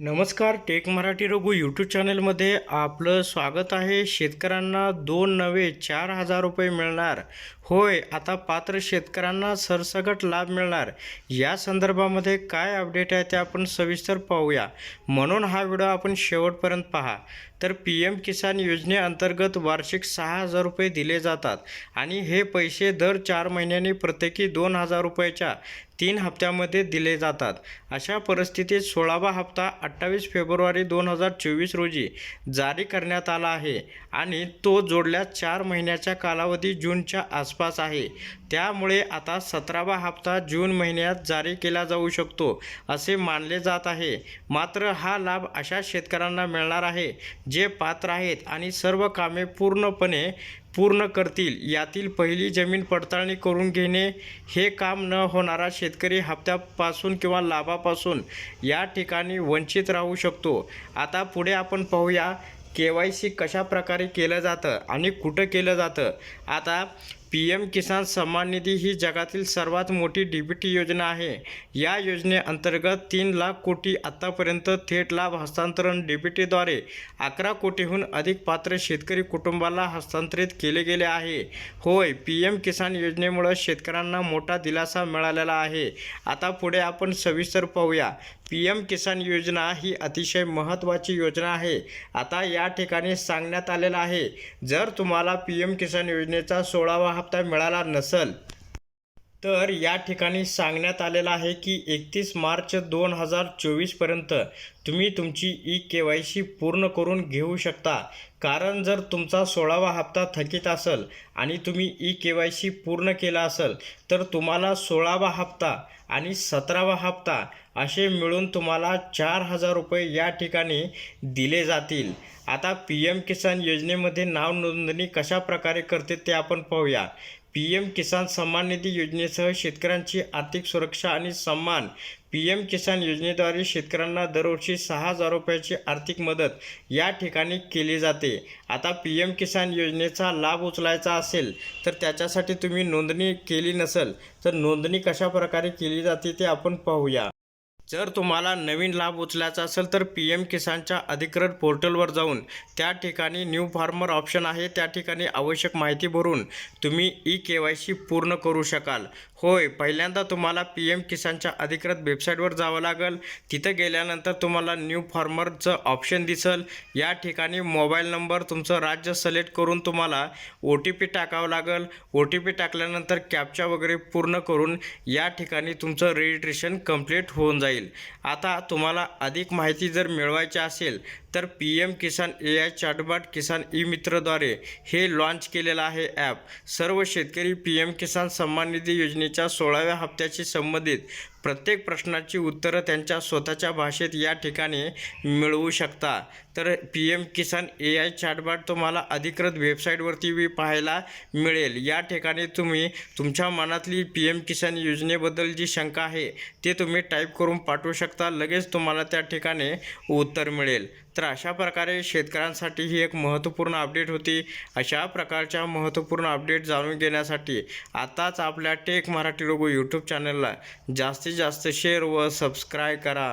नमस्कार take Marathi Raghu YouTube चॅनलमध्ये आपलं स्वागत आहे. शेतकऱ्यांना दोन नवे चार हजार रुपये मिळणार. होय आता पात्र शेतकऱ्यांना सरसकट लाभ मिळणार. या संदर्भामध्ये काय अपडेट आहे ते आपण सविस्तर पाहूया. म्हणून हा व्हिडिओ आपण शेवटपर्यंत पहा. तर पी एम किसान योजनेअंतर्गत वार्षिक सहा हजार रुपये दिले जातात आणि हे पैसे दर चार महिन्यांनी प्रत्येकी दोन हजार रुपयाच्या तीन हप्त्यामध्ये दिले जातात. अशा परिस्थितीत सोळावा हप्ता अठ्ठावीस फेब्रुवारी दोन हजार चोवीस रोजी जारी करण्यात आला आहे आणि तो जोडल्यास चार महिन्याच्या कालावधी जूनच्या आसपास आहे. त्यामुळे आता सतरावा हप्ता जून महिन्यात जारी केला जाऊ शकतो असे मानले जात आहे. मात्र हा लाभ अशा शेतकऱ्यांना मिळणार आहे जे पात्र आहेत आणि सर्व कामे पूर्णपणे पूर्ण करतील. यातील पहिली जमीन पडताळणी करून घेणे हे काम न होणारा शेतकरी हप्त्यापासून किंवा लाभापासून या ठिकाणी वंचित राहू शकतो. आता पुढे आपण पाहूया के वाय सी कशा प्रकारे केलं जातं आणि कुठं केलं जातं. आता पी एम किसान सन्मान निधी ही जगातील सर्वात मोठी डी बी टी योजना आहे. या योजनेअंतर्गत तीन लाख कोटी आत्तापर्यंत थेट लाभ हस्तांतरण डी बी टीद्वारे अकरा कोटीहून अधिक पात्र शेतकरी कुटुंबाला हस्तांतरित केले गेले आहे. होय पी एम किसान योजनेमुळं शेतकऱ्यांना मोठा दिलासा मिळालेला आहे. आता पुढे आपण सविस्तर पाहूया. पी एम किसान योजना ही अतिशय महत्त्वाची योजना आहे. आता या ठिकाणी सांगण्यात आलेलं आहे जर तुम्हाला पी एम किसान योजनेचा सोळावा हप्ता मिळाला नसेल तर या ठिकाणी सांगण्यात आलेलं आहे की एकतीस मार्च दोन हजार चोवीसपर्यंत तुम्ही तुमची ई के वाय सी पूर्ण करून घेऊ शकता. कारण जर तुमचा सोळावा हप्ता थकीत असेल आणि तुम्ही ई के वाय सी पूर्ण केला असेल तर तुम्हाला सोळावा हप्ता आणि सतरावा हप्ता असे मिळून तुम्हाला चार हजार रुपये या ठिकाणी दिले जातील. आता पी एम किसान योजनेमध्ये नाव नोंदणी कशा प्रकारे करते ते आपण पाहूया. पी एम किसान सन्मान निधी योजनेसह शेतकऱ्यांची आर्थिक सुरक्षा आणि सन्मान. पी एम किसान योजनेद्वारे शेतकऱ्यांना दरवर्षी सहा हजार रुपयाची आर्थिक मदत या ठिकाणी केली जाते. आता पी एम किसान योजनेचा लाभ उचलायचा असेल तर त्याच्यासाठी तुम्ही नोंदणी केली नसेल तर नोंदणी कशा प्रकारे केली जाते ते आपण पाहूया. जर तुम्हाला नवीन लाभ उचलायचा असेल तर पी एम किसानच्या अधिकृत पोर्टलवर जाऊन त्या ठिकाणी न्यू फार्मर ऑप्शन आहे त्या ठिकाणी आवश्यक माहिती भरून तुम्ही ई के वाय सी पूर्ण करू शकाल. होय पहिल्यांदा तुम्हाला पी एम किसानच्या अधिकृत वेबसाईटवर जावं लागेल. तिथं गेल्यानंतर तुम्हाला न्यू फार्मरचं ऑप्शन दिसेल. या ठिकाणी मोबाईल नंबर तुमचं राज्य सिलेक्ट करून तुम्हाला ओ टी पी टाकावं लागेल. ओ टी पी टाकल्यानंतर कॅपचा वगैरे पूर्ण करून या ठिकाणी तुमचं रजिस्ट्रेशन कंप्लीट होऊन जाईल. आता तुम्हाला अधिक माहिती जर मिळवायची असेल तर P M Kisan A I chatbot Kisan e मित्रद्वारे हे लॉन्च केलेलं आहे ॲप सर्व शेतकरी पी एम किसान सन्मान निधी योजनेच्या सोळाव्या हप्त्याशी संबंधित प्रत्येक प्रश्नाची उत्तरं त्यांच्या स्वतःच्या भाषेत या ठिकाणी मिळवू शकता. तर P M Kisan A I chatbot तुम्हाला अधिकृत वेबसाईटवरती बी पाहायला मिळेल. या ठिकाणी तुम्ही तुमच्या मनातली पी एम किसान योजनेबद्दल जी शंका आहे ते तुम्ही टाईप करून पाठवू शकता. लगेच तुम्हाला त्या ठिकाणी उत्तर मिळेल. तर अशा प्रकारे शेतकऱ्यांसाठी ही एक महत्त्वपूर्ण अपडेट होती. अशा प्रकारच्या महत्त्वपूर्ण अपडेट जाणून घेण्यासाठी आताच आपल्या टेक मराठी लोगो यूट्यूब चॅनलला जास्तीत जास्त शेअर व सबस्क्राईब करा.